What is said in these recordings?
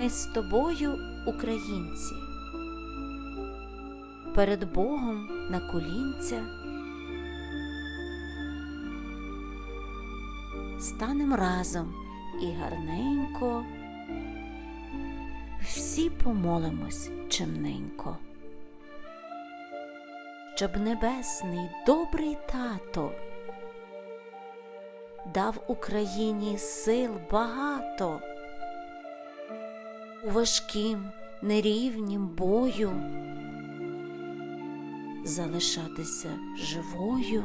Ми з тобою, українці, перед Богом на колінця. Станем разом і гарненько. Всі помолимось чимненько. Щоб небесний добрий тато дав Україні сил багато у важкім нерівнім бою залишатися живою,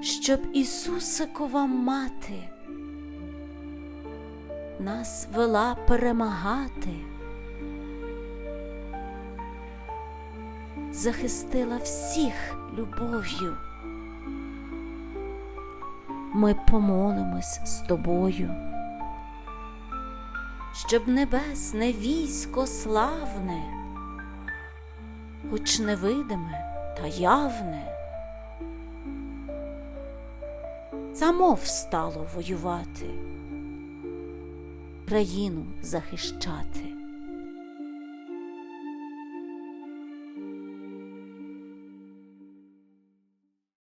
щоб Ісусикова мати нас вела перемагати, захистила всіх любов'ю. Ми помолимось з тобою, щоб небесне військо славне, хоч невидиме та явне, само встало воювати, країну захищати.